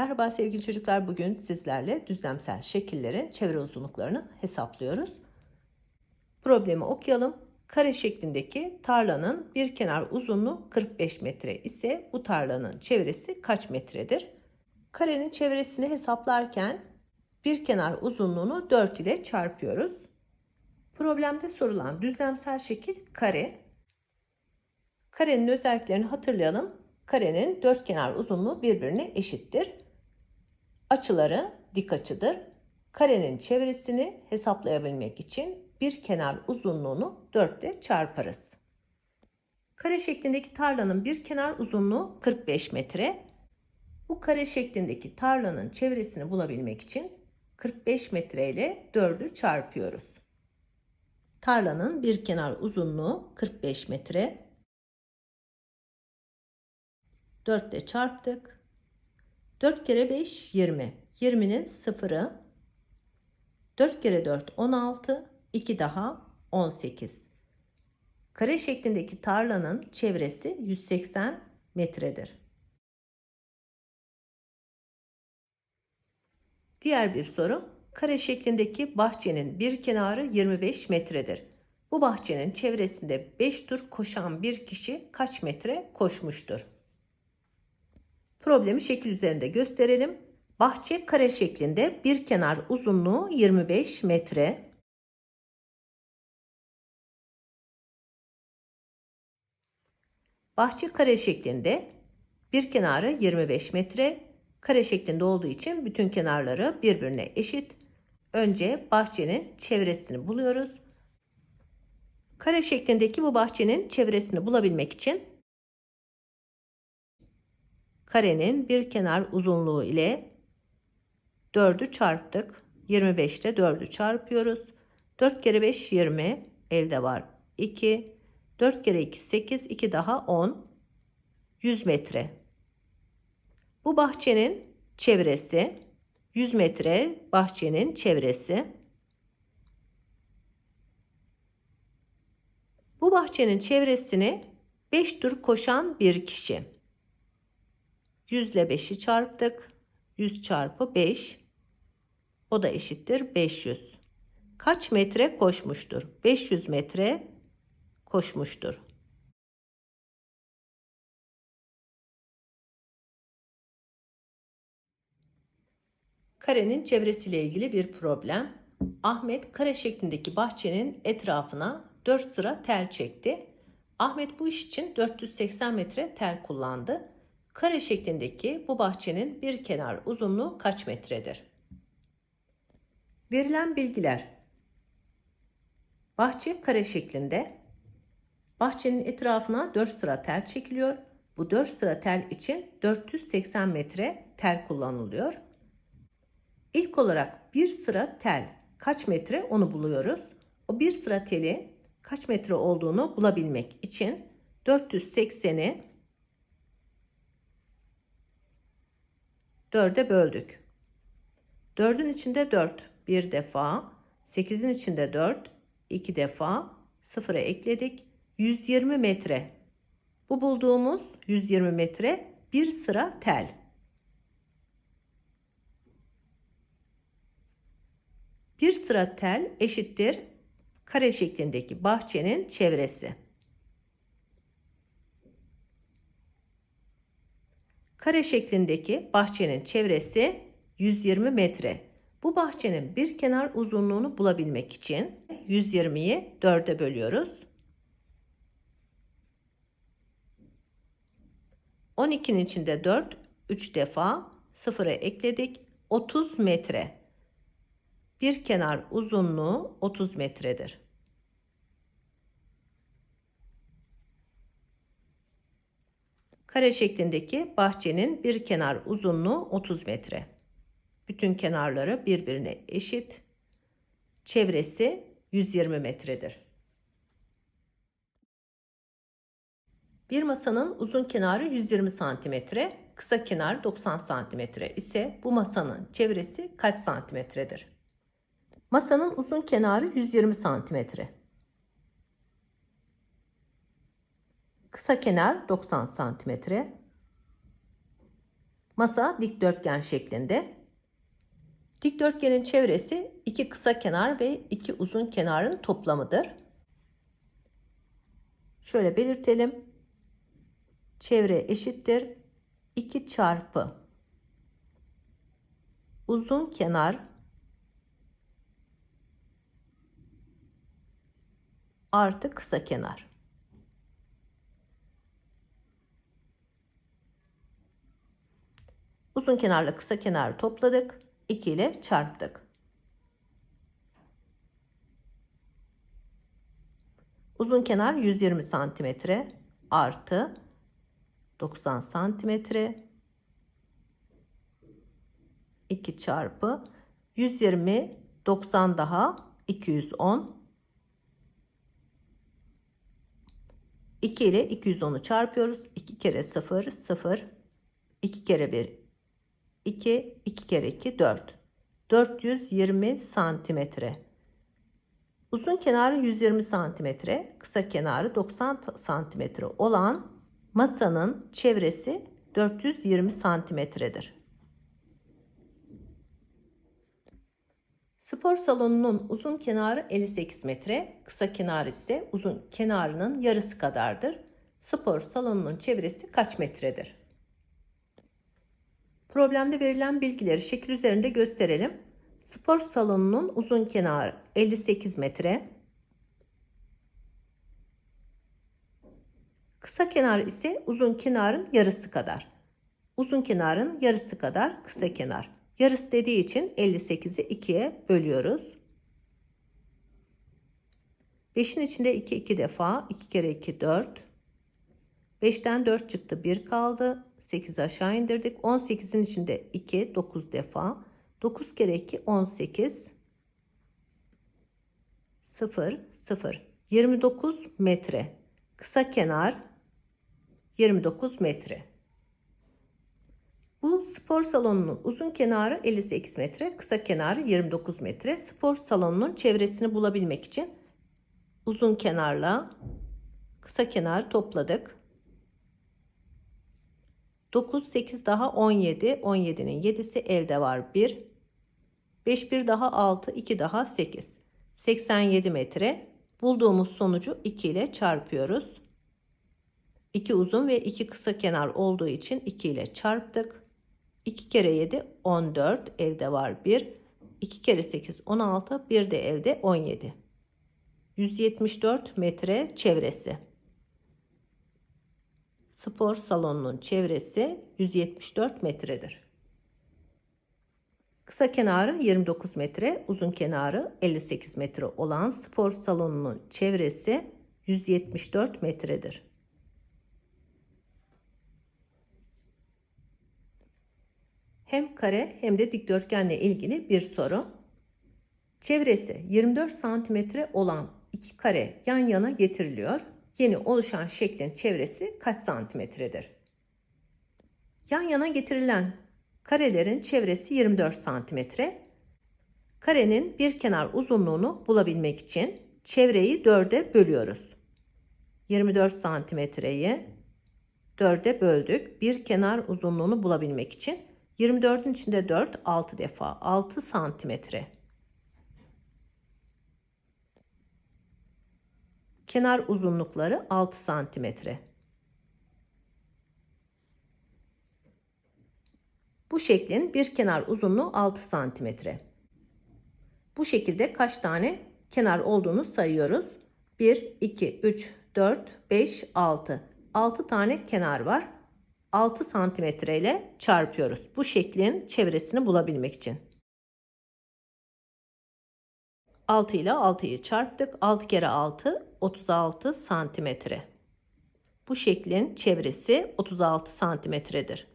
Merhaba sevgili çocuklar. Bugün sizlerle düzlemsel şekillerin çevre uzunluklarını hesaplıyoruz. Problemi okuyalım. Kare şeklindeki tarlanın bir kenar uzunluğu 45 metre ise bu tarlanın çevresi kaç metredir? Karenin çevresini hesaplarken bir kenar uzunluğunu 4 ile çarpıyoruz. Problemde sorulan düzlemsel şekil kare. Karenin özelliklerini hatırlayalım. Karenin dört kenar uzunluğu birbirine eşittir. Açıları dik açıdır. Karenin çevresini hesaplayabilmek için bir kenar uzunluğunu 4 ile çarparız. Kare şeklindeki tarlanın bir kenar uzunluğu 45 metre. Bu kare şeklindeki tarlanın çevresini bulabilmek için 45 metre ile 4'ü çarpıyoruz. Tarlanın bir kenar uzunluğu 45 metre. 4 ile çarptık. 4 kere 5 20. 20'nin sıfırı. 4 kere 4 16. 2 daha 18. Kare şeklindeki tarlanın çevresi 180 metredir. Diğer bir soru. Kare şeklindeki bahçenin bir kenarı 25 metredir. Bu bahçenin çevresinde 5 tur koşan bir kişi kaç metre koşmuştur? Problemi şekil üzerinde gösterelim. Bahçe kare şeklinde bir kenar uzunluğu 25 metre. Bahçe kare şeklinde bir kenarı 25 metre. Kare şeklinde olduğu için bütün kenarları birbirine eşit. Önce bahçenin çevresini buluyoruz. Kare şeklindeki bu bahçenin çevresini bulabilmek için karenin bir kenar uzunluğu ile 4'ü çarptık. 25 ile 4'ü çarpıyoruz. 4 kere 5 20 elde var 2. 4 kere 2 8 2 daha 10 100 metre. Bu bahçenin çevresi 100 metre bahçenin çevresi. Bu bahçenin çevresini 5 tur koşan bir kişi. 100 ile 5'i çarptık. 100 çarpı 5. O da eşittir 500. Kaç metre koşmuştur? 500 metre koşmuştur. Karenin çevresiyle ilgili bir problem. Ahmet kare şeklindeki bahçenin etrafına 4 sıra tel çekti. Ahmet bu iş için 480 metre tel kullandı. Kare şeklindeki bu bahçenin bir kenar uzunluğu kaç metredir? Verilen bilgiler. Bahçe kare şeklinde. Bahçenin etrafına 4 sıra tel çekiliyor. Bu 4 sıra tel için 480 metre tel kullanılıyor. İlk olarak bir sıra tel kaç metre onu buluyoruz. O bir sıra teli kaç metre olduğunu bulabilmek için 480'i 4'e böldük. 4'ün içinde 4 bir defa, 8'in içinde 4 iki defa, 0'a ekledik. 120 metre. Bu bulduğumuz 120 metre bir sıra tel. Bir sıra tel eşittir kare şeklindeki bahçenin çevresi. Kare şeklindeki bahçenin çevresi 120 metre. Bu bahçenin bir kenar uzunluğunu bulabilmek için 120'yi 4'e bölüyoruz. 12'nin içinde 4 3 defa 0'a ekledik. 30 metre. Bir kenar uzunluğu 30 metredir. Kare şeklindeki bahçenin bir kenar uzunluğu 30 metre. Bütün kenarları birbirine eşit. Çevresi 120 metredir. Bir masanın uzun kenarı 120 santimetre, kısa kenar 90 santimetre ise bu masanın çevresi kaç santimetredir? Masanın uzun kenarı 120 santimetre. Kısa kenar 90 santimetre. Masa dikdörtgen şeklinde. Dikdörtgenin çevresi iki kısa kenar ve iki uzun kenarın toplamıdır. Şöyle belirtelim. Çevre eşittir 2 çarpı uzun kenar artı kısa kenar. Uzun kenarla kısa kenarı topladık. 2 ile çarptık. Uzun kenar 120 santimetre artı 90 santimetre 2 çarpı 120 90 daha 210 2 ile 210'u çarpıyoruz. 2 kere 0 0 2 kere 1 2 2 kere 2 4 420 santimetre. Uzun kenarı 120 santimetre, kısa kenarı 90 santimetre olan masanın çevresi 420 santimetredir. Spor salonunun uzun kenarı 58 metre, kısa kenarı ise uzun kenarının yarısı kadardır. Spor salonunun çevresi kaç metredir? Problemde verilen bilgileri şekil üzerinde gösterelim. Spor salonunun uzun kenarı 58 metre. Kısa kenar ise uzun kenarın yarısı kadar. Uzun kenarın yarısı kadar kısa kenar. Yarısı dediği için 58'i 2'ye bölüyoruz. 5'in içinde 2 2 defa. 2 kere 2 4. 5'ten 4 çıktı 1 kaldı. 8 aşağı indirdik. 18'in içinde 2 9 defa. 9 kere 2 18. 0 0. 29 metre. Kısa kenar 29 metre. Bu spor salonunun uzun kenarı 58 metre, kısa kenarı 29 metre. Spor salonunun çevresini bulabilmek için uzun kenarla kısa kenarı topladık. 9, 8 daha 17. 17'nin 7'si elde var 1. 5, 1 daha 6, 2 daha 8. 87 metre. Bulduğumuz sonucu 2 ile çarpıyoruz. 2 uzun ve 2 kısa kenar olduğu için 2 ile çarptık. 2 kere 7 14 elde var 1. 2 kere 8 16 bir de elde 17. 174 metre çevresi. Spor salonunun çevresi 174 metredir. Kısa kenarı 29 metre, uzun kenarı 58 metre olan spor salonunun çevresi 174 metredir. Hem kare hem de dikdörtgenle ilgili bir soru. Çevresi 24 santimetre olan iki kare yan yana getiriliyor. Yeni oluşan şeklin çevresi kaç santimetredir? Yan yana getirilen karelerin çevresi 24 santimetre. Karenin bir kenar uzunluğunu bulabilmek için çevreyi 4'e bölüyoruz. 24 santimetreyi 4'e böldük. Bir kenar uzunluğunu bulabilmek için 24'ün içinde 4 6 defa 6 santimetre. Kenar uzunlukları 6 santimetre. Bu şeklin bir kenar uzunluğu 6 santimetre. Bu şekilde kaç tane kenar olduğunu sayıyoruz. 1, 2, 3, 4, 5, 6. 6 tane kenar var. 6 santimetre ile çarpıyoruz. Bu şeklin çevresini bulabilmek için. 6 ile 6'yı çarptık. 6 kere 6 36 santimetre. Bu şeklin çevresi 36 santimetredir.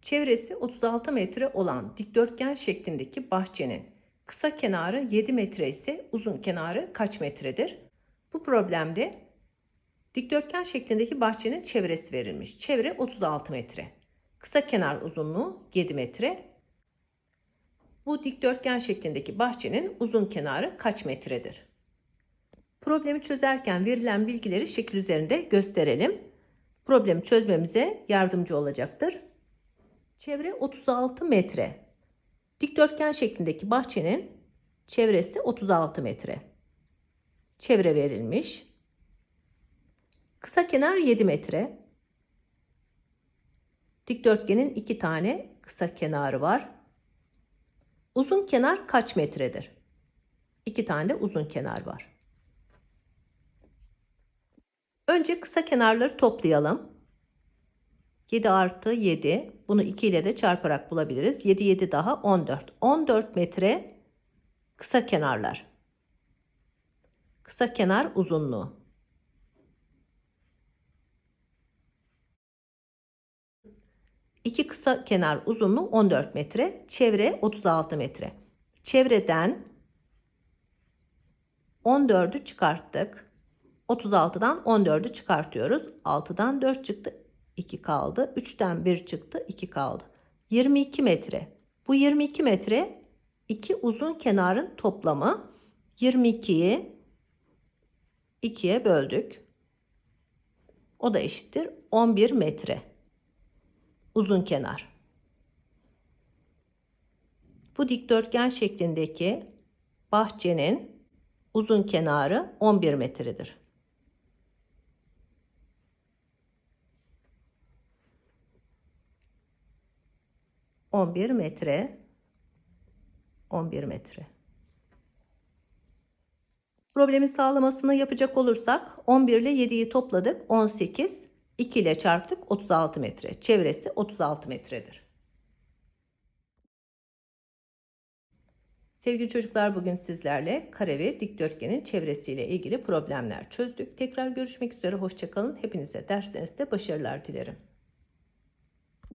Çevresi 36 metre olan dikdörtgen şeklindeki bahçenin kısa kenarı 7 metre ise uzun kenarı kaç metredir? Bu problemde dikdörtgen şeklindeki bahçenin çevresi verilmiş. Çevre 36 metre. Kısa kenar uzunluğu 7 metre. Bu dikdörtgen şeklindeki bahçenin uzun kenarı kaç metredir? Problemi çözerken verilen bilgileri şekil üzerinde gösterelim. problemi çözmemize yardımcı olacaktır. Çevre 36 metre. Dikdörtgen şeklindeki bahçenin çevresi 36 metre. Çevre verilmiş. Kısa kenar 7 metre. Dikdörtgenin iki tane kısa kenarı var. Uzun kenar kaç metredir? İki tane de uzun kenar var. Önce kısa kenarları toplayalım. 7 artı 7. Bunu 2 ile de çarparak bulabiliriz. 7 7 daha 14. 14 metre kısa kenarlar. Kısa kenar uzunluğu. İki kısa kenar uzunluğu 14 metre. Çevre 36 metre. Çevreden 14'ü çıkarttık. 36'dan 14'ü çıkartıyoruz. 6'dan 4 çıktı. 2 kaldı. 3'ten 1 çıktı. 2 kaldı. 22 metre. Bu 22 metre iki uzun kenarın toplamı. 22'yi 2'ye böldük. O da eşittir 11 metre. Uzun kenar. Bu dikdörtgen şeklindeki bahçenin uzun kenarı 11 metredir. On bir metre, on bir metre. Problemin sağlamasını yapacak olursak 11 ile 7'yi topladık 18, 2 ile çarptık 36 metre. Çevresi 36 metredir. Sevgili çocuklar bugün sizlerle kare ve dikdörtgenin çevresiyle ilgili problemler çözdük. Tekrar görüşmek üzere hoşçakalın. Hepinize derslerinizde başarılar dilerim.